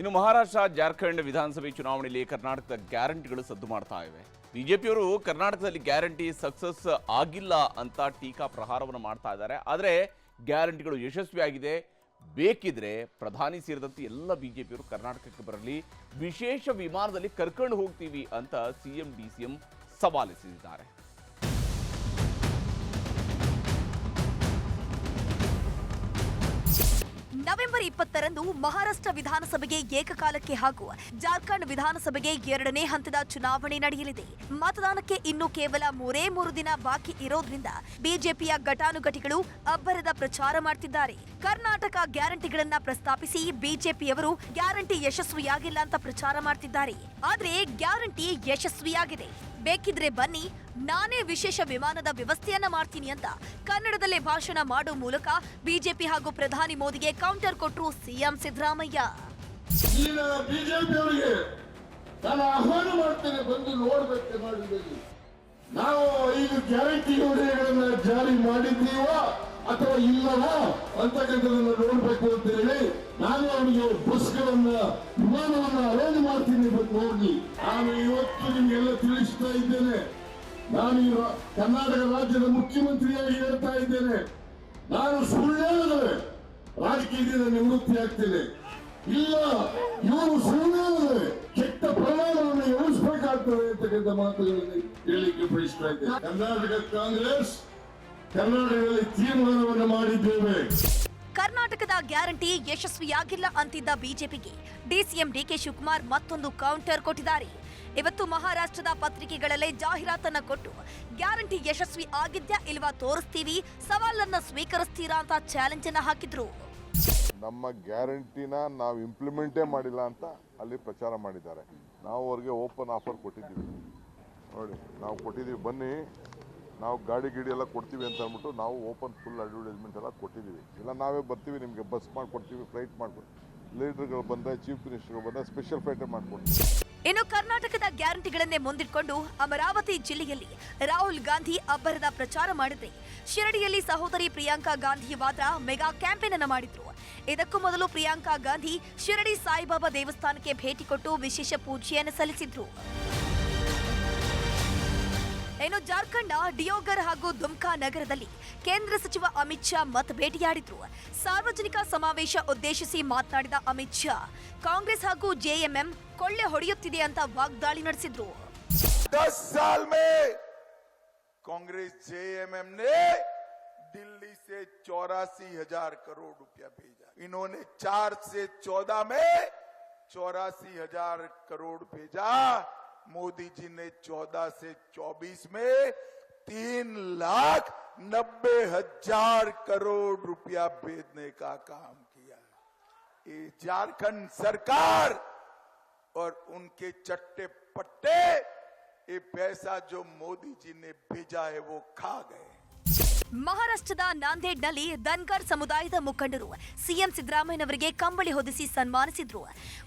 ಇನ್ನು ಮಹಾರಾಷ್ಟ್ರ, ಜಾರ್ಖಂಡ್ ವಿಧಾನಸಭೆ ಚುನಾವಣೆಯಲ್ಲಿ ಕರ್ನಾಟಕದ ಗ್ಯಾರಂಟಿಗಳು ಸದ್ದು ಮಾಡ್ತಾ ಇವೆ. ಬಿಜೆಪಿಯವರು ಕರ್ನಾಟಕದಲ್ಲಿ ಗ್ಯಾರಂಟಿ ಸಕ್ಸಸ್ ಆಗಿಲ್ಲ ಅಂತ ಟೀಕಾ ಪ್ರಹಾರವನ್ನು ಮಾಡ್ತಾ ಇದ್ದಾರೆ. ಆದರೆ ಗ್ಯಾರಂಟಿಗಳು ಯಶಸ್ವಿಯಾಗಿದೆ. ಬೇಕಿದ್ರೆ ಪ್ರಧಾನಿ ಸೇರಿದಂತೆ ಎಲ್ಲ ಬಿಜೆಪಿಯವರು ಕರ್ನಾಟಕಕ್ಕೆ ಬರಲಿ, ವಿಶೇಷ ವಿಮಾನದಲ್ಲಿ ಕರ್ಕೊಂಡು ಹೋಗ್ತೀವಿ ಅಂತ ಸಿಎಂ ಡಿ ಸಿಎಂ ಸವಾಲಿಸಿದ್ದಾರೆ ನವೆಂಬರ್ ಇಪ್ಪತ್ತರಂದು ಮಹಾರಾಷ್ಟ್ರ ವಿಧಾನಸಭೆಗೆ ಏಕಕಾಲಕ್ಕೆ ಹಾಗೂ ಜಾರ್ಖಂಡ್ ವಿಧಾನಸಭೆಗೆ ಎರಡನೇ ಹಂತದ ಚುನಾವಣೆ ನಡೆಯಲಿದೆ. ಮತದಾನಕ್ಕೆ ಇನ್ನು ಕೇವಲ ಮೂರೇ ಮೂರು ದಿನ ಬಾಕಿ ಇರೋದ್ರಿಂದ ಬಿಜೆಪಿಯ ಘಟಾನುಘಟಿಗಳು ಅಬ್ಬರದ ಪ್ರಚಾರ ಮಾಡ್ತಿದ್ದಾರೆ. ಕರ್ನಾಟಕ ಗ್ಯಾರಂಟಿಗಳನ್ನ ಪ್ರಸ್ತಾಪಿಸಿ ಬಿಜೆಪಿಯವರು ಗ್ಯಾರಂಟಿ ಯಶಸ್ವಿಯಾಗಿಲ್ಲ ಅಂತ ಪ್ರಚಾರ ಮಾಡ್ತಿದ್ದಾರೆ. ಆದರೆ ಗ್ಯಾರಂಟಿ ಯಶಸ್ವಿಯಾಗಿದೆ. ಬೇಕಿದ್ರೆ ಬನ್ನಿ, ನಾನೇ ವಿಶೇಷ ವಿಮಾನದ ವ್ಯವಸ್ಥೆಯನ್ನ ಮಾಡ್ತೀನಿ ಅಂತ ಕನ್ನಡದಲ್ಲೇ ಭಾಷಣ ಮಾಡೋ ಮೂಲಕ ಬಿಜೆಪಿ ಹಾಗೂ ಪ್ರಧಾನಿ ಮೋದಿಗೆ ಕೌಂಟರ್ ಕೊಟ್ರು ಸಿಎಂ ಸಿದ್ದರಾಮಯ್ಯ. ಇಲ್ಲಿನ ಬಿಜೆಪಿ ಅವರಿಗೆ ನಾನು ಆಹ್ವಾನ ಮಾಡ್ತೇನೆ, ಬಂದು ನೋಡ್ಬೇಕು ಮಾಡಿದ್ದೀವಿ ನಾವು ಐದು ಗ್ಯಾರಂಟಿ ಯೋಜನೆಗಳನ್ನ ಜಾರಿ ಮಾಡಿದ್ದೀವ ಅಥವಾ ಇಲ್ಲವೋ ಅಂತಕ್ಕಂಥದನ್ನ ನೋಡ್ಬೇಕು ಅಂತ ಹೇಳಿ ನಾನು ಅವನಿಗೆ ಬಸ್ಗಳನ್ನ, ವಿಮಾನವನ್ನ ಅರೇಂಜ್ ಮಾಡ್ತೀನಿ ಬಂದು ನೋಡಿ ನಾನು ಇವತ್ತು ನಿಮಗೆಲ್ಲ ತಿಳಿಸ್ತಾ ಇದ್ದೇನೆ. ನಾನು ಕರ್ನಾಟಕ ರಾಜ್ಯದ ಮುಖ್ಯಮಂತ್ರಿಯಾಗಿ ಹೇಳ್ತಾ ಇದ್ದೇನೆ. ನಾನು ಸುಳ್ಳೇ ಹೇಳಿದರೆ ರಾಜಕೀಯದಿಂದ ನಿವೃತ್ತಿ ಆಗ್ತಿದೆ ಇಲ್ಲ, ಇವರು ಸುಳ್ಳು ಕೆಟ್ಟ ಪರಿಣಾಮವನ್ನು ಎದುರಿಸಬೇಕಾಗ್ತದೆ ಅಂತಕ್ಕಂಥ ಮಾತುಗಳನ್ನು ಹೇಳಲಿಕ್ಕೆ ಬಯಸ್ತಾ ಇದ್ದೇನೆ. ಕರ್ನಾಟಕ ಕಾಂಗ್ರೆಸ್ ಕರ್ನಾಟಕದಲ್ಲಿ ತೀರ್ಮಾನವನ್ನು ಮಾಡಿದ್ದೇವೆ. ಕರ್ನಾಟಕದ ಗ್ಯಾರಂಟಿ ಯಶಸ್ವಿಯಾಗಿಲ್ಲ ಅಂತಿದ್ದ ಬಿಜೆಪಿಗೆ ಡಿಸಿಎಂ ಡಿಕೆ ಶಿವಕುಮಾರ್ ಮತ್ತೊಂದು ಕೌಂಟರ್ ಕೊಟ್ಟಿದ್ದಾರೆ. ಇವತ್ತು ಮಹಾರಾಷ್ಟ್ರದ ಪತ್ರಿಕೆಗಳಲ್ಲೇ ಜಾಹೀರಾತನ್ನ ಕೊಟ್ಟು ಗ್ಯಾರಂಟಿ ಯಶಸ್ವಿ ಆಗಿದ್ಯಾ ಇಲ್ವಾ ತೋರಿಸ್ತೀವಿ, ಸವಾಲನ್ನ ಸ್ವೀಕರಿಸ್ತೀರಾ ಅಂತ ಚಾಲೆಂಜ್ ಅನ್ನ ಹಾಕಿದ್ರು. ನಮ್ಮ ಗ್ಯಾರಂಟಿನ ನಾವು ಇಂಪ್ಲಿಮೆಂಟೇ ಮಾಡಿಲ್ಲ ಅಂತ ಅಲ್ಲಿ ಪ್ರಚಾರ ಮಾಡಿದ್ದಾರೆ. ನಾವು ಅವ್ರಿಗೆ ಓಪನ್ ಆಫರ್ ಕೊಟ್ಟಿದ್ದೀವಿ. ನೋಡಿ, ನಾವು ಕೊಟ್ಟಿದ್ದೀವಿ. ಬನ್ನಿ, ನಾವು ಗಾಡಿ ಗಿಡಿ ಎಲ್ಲ ಕೊಡ್ತೀವಿ ಅಂತ ಅಂದ್ಬಿಟ್ಟು ನಾವು ಓಪನ್ ಫುಲ್ ಅಡ್ವರ್ಟೈಸ್ಮೆಂಟ್ ಎಲ್ಲ ಕೊಟ್ಟಿದ್ದೀವಿ. ಇಲ್ಲ, ನಾವೇ ಬರ್ತೀವಿ ನಿಮಗೆ ಬಸ್ ಮಾಡಿಕೊಡ್ತೀವಿ ಫ್ಲೈಟ್ ಮಾಡಿಕೊಡ್ತೀವಿ. ಲೀಡರ್ಗಳು ಬಂದರೆ ಚೀಫ್ ಮಿನಿಸ್ಟರ್ಗಳು ಬಂದರೆ ಸ್ಪೆಷಲ್ ಫ್ಲೈಟ್ ಮಾಡಿಕೊಡ್ತೀವಿ. ಇನ್ನು ಕರ್ನಾಟಕದ ಗ್ಯಾರಂಟಿಗಳನ್ನೇ ಮುಂದಿಟ್ಕೊಂಡು ಅಮರಾವತಿ ಜಿಲ್ಲೆಯಲ್ಲಿ ರಾಹುಲ್ ಗಾಂಧಿ ಅಬ್ಬರದ ಪ್ರಚಾರ ಮಾಡಿದ್ರೆ, ಶಿರಡಿಯಲ್ಲಿ ಸಹೋದರಿ ಪ್ರಿಯಾಂಕಾ ಗಾಂಧಿ ಮಾತ್ರ ಮೆಗಾ ಕ್ಯಾಂಪೇನ್ ಅನ್ನು ಮಾಡಿದ್ರು. ಇದಕ್ಕೂ ಮೊದಲು ಪ್ರಿಯಾಂಕಾ ಗಾಂಧಿ ಶಿರಡಿ ಸಾಯಿಬಾಬಾ ದೇವಸ್ಥಾನಕ್ಕೆ ಭೇಟಿ ಕೊಟ್ಟು ವಿಶೇಷ ಪೂಜೆಯನ್ನು ಸಲ್ಲಿಸಿದ್ರು. ಇನ್ನು ಜಾರ್ಖಂಡ್ನ ಡಿಯೋಗರ್ ಹಾಗೂ ದುಮ್ಕಾ ನಗರದಲ್ಲಿ ಕೇಂದ್ರ ಸಚಿವ ಅಮಿತ್ ಶಾ ಮತ ಭೇಟಿಯಾಡಿದ್ರು. ಸಾರ್ವಜನಿಕ ಸಮಾವೇಶ ಉದ್ದೇಶಿಸಿ ಮಾತನಾಡಿದ ಅಮಿತ್ ಶಾ, ಕಾಂಗ್ರೆಸ್ ಹಾಗೂ ಜೆಎಂಎಂ ಕೊಳ್ಳೆ ಹೊಡೆಯುತ್ತಿದೆ ಅಂತ ವಾಗ್ದಾಳಿ ನಡೆಸಿದ್ರು. ಕಾಂಗ್ರೆಸ್ ಜೆಎಂಎಂ दिल्ली से चौरासी हज़ार करोड़ रुपया भेजा। इन्होंने चार से चौदह में चौरासी हज़ार करोड़ भेजा। मोदी जी ने चौदह से चौबीस में तीन लाख नब्बे हज़ार करोड़ रुपया भेजने का काम किया। ये झारखंड सरकार और उनके चट्टे पट्टे, ये पैसा जो मोदी जी ने भेजा है, वो खा गए। ಮಹಾರಾಷ್ಟ್ರದ ನಾಂದೇಡ್ನಲ್ಲಿ ಧನ್ಗರ್ ಸಮುದಾಯದ ಮುಖಂಡರು ಸಿಎಂ ಸಿದ್ದರಾಮಯ್ಯನವರಿಗೆ ಕಂಬಳಿ ಹೊದಿಸಿ ಸನ್ಮಾನಿಸಿದ್ರು.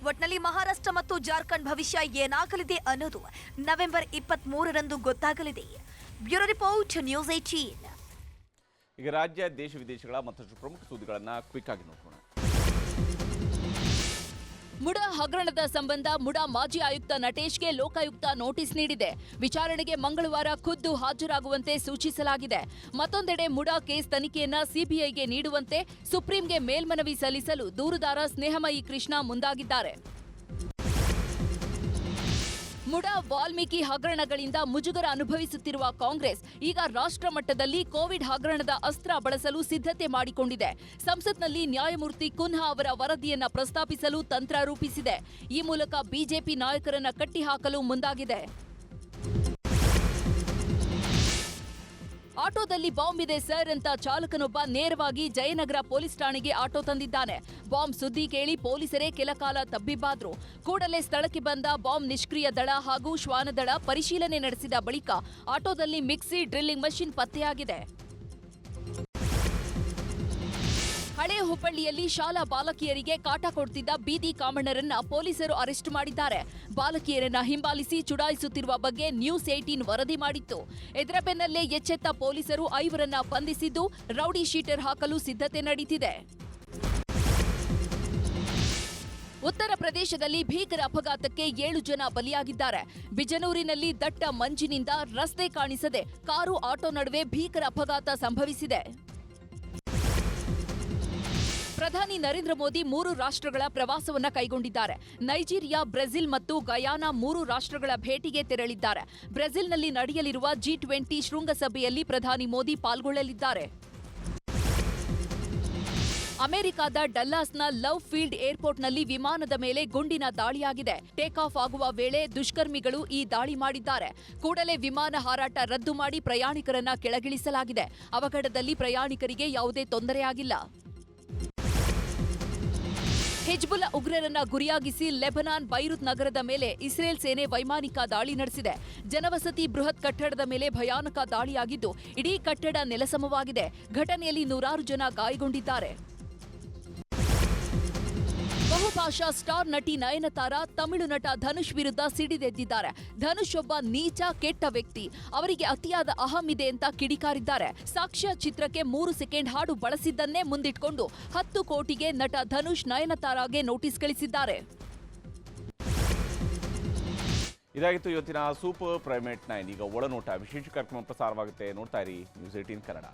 ಒಟ್ನಲ್ಲಿ ಮಹಾರಾಷ್ಟ್ರ ಮತ್ತು ಜಾರ್ಖಂಡ್ ಭವಿಷ್ಯ ಏನಾಗಲಿದೆ ಅನ್ನೋದು ನವೆಂಬರ್ ಇಪ್ಪತ್ತ್ ಮೂರರಂದು ಗೊತ್ತಾಗಲಿದೆ. ಬ್ಯೂರೋ ರಿಪೋರ್ಟ್, ನ್ಯೂಸ್ ಏಟೀನ್ ಈಗ ರಾಜ್ಯ, ದೇಶ ವಿದೇಶಗಳ ಮತ್ತಷ್ಟು ಪ್ರಮುಖ ಸುದ್ದಿಗಳನ್ನು ಕ್ವಿಕ್ ಆಗಿ ನೋಡೋಣ ಮುಡಾ ಹಗರಣದ ಸಂಬಂಧ ಮುಡಾ ಮಾಜಿ ಆಯುಕ್ತ ನಟೇಶ್ಗೆ ಲೋಕಾಯುಕ್ತ ನೋಟಿಸ್ ನೀಡಿದೆ. ವಿಚಾರಣೆಗೆ ಮಂಗಳವಾರ ಖುದ್ದು ಹಾಜರಾಗುವಂತೆ ಸೂಚಿಸಲಾಗಿದೆ. ಮತ್ತೊಂದೆಡೆ ಮುಡಾ ಕೇಸ್ ತನಿಖೆಯನ್ನ ಸಿಬಿಐಗೆ ನೀಡುವಂತೆ ಸುಪ್ರೀಂಗೆ ಮೇಲ್ಮನವಿ ಸಲ್ಲಿಸಲು ದೂರುದಾರ ಸ್ನೇಹಮಯಿ ಕೃಷ್ಣ ಮುಂದಾಗಿದ್ದಾರೆ. ಮುಡಾ ವಾಲ್ಮೀಕಿ ಹಗರಣಗಳಿಂದ ಮುಜುಗರ ಅನುಭವಿಸುತ್ತಿರುವ ಕಾಂಗ್ರೆಸ್ ಈಗ ರಾಷ್ಟ್ರ ಮಟ್ಟದಲ್ಲಿ ಕೋವಿಡ್ ಹಗರಣದ ಅಸ್ತ್ರ ಬಳಸಲು ಸಿದ್ಧತೆ ಮಾಡಿಕೊಂಡಿದೆ. ಸಂಸತ್ನಲ್ಲಿ ನ್ಯಾಯಮೂರ್ತಿ ಕುನ್ಹಾ ಅವರ ವರದಿಯನ್ನ ಪ್ರಸ್ತಾಪಿಸಲು ತಂತ್ರ ರೂಪಿಸಿದೆ. ಈ ಮೂಲಕ ಬಿಜೆಪಿ ನಾಯಕರನ್ನ ಕಟ್ಟಿಹಾಕಲು ಮುಂದಾಗಿದೆ. ಆಟೋದಲ್ಲಿ ಬಾಂಬ್ ಇದೆ ಸರ್ ಅಂತ ಚಾಲಕನೊಬ್ಬ ನೇರವಾಗಿ ಜಯನಗರ ಪೊಲೀಸ್ ಠಾಣೆಗೆ ಆಟೋ ತಂದಿದ್ದಾನೆ. ಬಾಂಬ್ ಸುದ್ದಿ ಕೇಳಿ ಪೊಲೀಸರೇ ಕೆಲಕಾಲ ತಬ್ಬಿಬ್ಬಾದ್ರು. ಕೂಡಲೇ ಸ್ಥಳಕ್ಕೆ ಬಂದ ಬಾಂಬ್ ನಿಷ್ಕ್ರಿಯ ದಳ ಹಾಗೂ ಶ್ವಾನದಳ ಪರಿಶೀಲನೆ ನಡೆಸಿದ ಬಳಿಕ ಆಟೋದಲ್ಲಿ ಮಿಕ್ಸಿ ಡ್ರಿಲ್ಲಿಂಗ್ ಮಷಿನ್ ಪತ್ತೆಯಾಗಿದೆ. ಹಳೆ ಹುಬ್ಬಳ್ಳಿಯಲ್ಲಿ ಶಾಲಾ ಬಾಲಕಿಯರಿಗೆ ಕಾಟ ಕೊಡ್ತಿದ್ದ ಬೀದಿ ಕಾಮಣ್ಣರನ್ನ ಪೊಲೀಸರು ಅರೆಸ್ಟ್ ಮಾಡಿದ್ದಾರೆ. ಬಾಲಕಿಯರನ್ನ ಹಿಂಬಾಲಿಸಿ ಚುಡಾಯಿಸುತ್ತಿರುವ ಬಗ್ಗೆ ನ್ಯೂಸ್ ಏಟೀನ್ ವರದಿ ಮಾಡಿತ್ತು. ಇದರ ಬೆನ್ನಲ್ಲೇ ಎಚ್ಚೆತ್ತ ಪೊಲೀಸರು ಐವರನ್ನ ಬಂಧಿಸಿದ್ದು, ರೌಡಿ ಶೀಟರ್ ಹಾಕಲು ಸಿದ್ಧತೆ ನಡೀತಿದೆ. ಉತ್ತರ ಪ್ರದೇಶದಲ್ಲಿ ಭೀಕರ ಅಪಘಾತಕ್ಕೆ ಏಳು ಜನ ಬಲಿಯಾಗಿದ್ದಾರೆ. ಬಿಜನೂರಿನಲ್ಲಿ ದಟ್ಟ ಮಂಜಿನಿಂದ ರಸ್ತೆ ಕಾಣಿಸದೆ ಕಾರು ಆಟೋ ನಡುವೆ ಭೀಕರ ಅಪಘಾತ ಸಂಭವಿಸಿದೆ. ಪ್ರಧಾನಿ ನರೇಂದ್ರ ಮೋದಿ ಮೂರು ರಾಷ್ಟ್ರಗಳ ಪ್ರವಾಸವನ್ನ ಕೈಗೊಂಡಿದ್ದಾರೆ. ನೈಜೀರಿಯಾ, ಬ್ರೆಜಿಲ್ ಮತ್ತು ಗಯಾನಾ ಮೂರು ರಾಷ್ಟ್ರಗಳ ಭೇಟಿಗೆ ತೆರಳಿದ್ದಾರೆ. ಬ್ರೆಜಿಲ್ನಲ್ಲಿ ನಡೆಯಲಿರುವ ಜಿ ಟ್ವೆಂಟಿ ಶೃಂಗಸಭೆಯಲ್ಲಿ ಪ್ರಧಾನಿ ಮೋದಿ ಪಾಲ್ಗೊಳ್ಳಲಿದ್ದಾರೆ. ಅಮೆರಿಕದ ಡಲ್ಲಾಸ್ನ ಲವ್ ಫೀಲ್ಡ್ ಏರ್ಪೋರ್ಟ್ನಲ್ಲಿ ವಿಮಾನದ ಮೇಲೆ ಗುಂಡಿನ ದಾಳಿಯಾಗಿದೆ. ಟೇಕ್ ಆಫ್ ಆಗುವ ವೇಳೆ ದುಷ್ಕರ್ಮಿಗಳು ಈ ದಾಳಿ ಮಾಡಿದ್ದಾರೆ. ಕೂಡಲೇ ವಿಮಾನ ಹಾರಾಟ ರದ್ದು ಮಾಡಿ ಪ್ರಯಾಣಿಕರನ್ನ ಕೆಳಗಿಳಿಸಲಾಗಿದೆ. ಅವಘಡದಲ್ಲಿ ಪ್ರಯಾಣಿಕರಿಗೆ ಯಾವುದೇ ತೊಂದರೆಯಾಗಿಲ್ಲ. ಹಿಜ್ಬುಲ್ಲಾ ಉಗ್ರರನ್ನ ಗುರಿಯಾಗಿಸಿ ಲೆಬನಾನ್, ಬೈರುತ್ ನಗರದ ಮೇಲೆ ಇಸ್ರೇಲ್ ಸೇನೆ ವೈಮಾನಿಕ ದಾಳಿ ನಡೆಸಿದೆ. ಜನವಸತಿ ಬೃಹತ್ ಕಟ್ಟಡದ ಮೇಲೆ ಭಯಾನಕ ದಾಳಿಯಾಗಿದ್ದು, ಇಡೀ ಕಟ್ಟಡ ನೆಲಸಮವಾಗಿದೆ. ಘಟನೆಯಲ್ಲಿ ನೂರಾರು ಜನ ಗಾಯಗೊಂಡಿದ್ದಾರೆ. ಬಹುಭಾಷಾ ಸ್ಟಾರ್ ನಟಿ ನಯನತಾರ, ತಮಿಳು ನಟ ಧನುಷ್ ವಿರುದ್ಧ ಸಿಡಿದೆದ್ದಿದ್ದಾರೆ. ಧನುಷ್ ಒಬ್ಬ ನೀಚ, ಕೆಟ್ಟ ವ್ಯಕ್ತಿ. ಅವರಿಗೆ ಅತಿಯಾದ ಅಹಂ ಇದೆ ಅಂತ ಕಿಡಿಕಾರಿದ್ದಾರೆ. ಸಾಕ್ಷ್ಯ ಚಿತ್ರಕ್ಕೆ ಮೂರು ಸೆಕೆಂಡ್ ಹಾಡು ಬಳಸಿದ್ದನ್ನೇ ಮುಂದಿಟ್ಕೊಂಡು ಹತ್ತು ಕೋಟಿಗೆ ನಟ ಧನುಷ್ ನಯನತಾರಾಗೆ ನೋಟಿಸ್ ಕಳಿಸಿದ್ದಾರೆ. ಇದಾಗಿತ್ತು ಇವತ್ತಿನ ಸೂಪರ್ ಪ್ರೈಮೇಟ್ ನೈನ್. ಈಗ ಒಳನೋಟ, ವಿಶೇಷ ಕಾರ್ಯಕ್ರಮ ಪ್ರಸಾರವಾಗುತ್ತೆ. ನೋಡ್ತಾ ಇರಿ ನ್ಯೂಸ್ ಏಟೀನ್ ಕನ್ನಡ.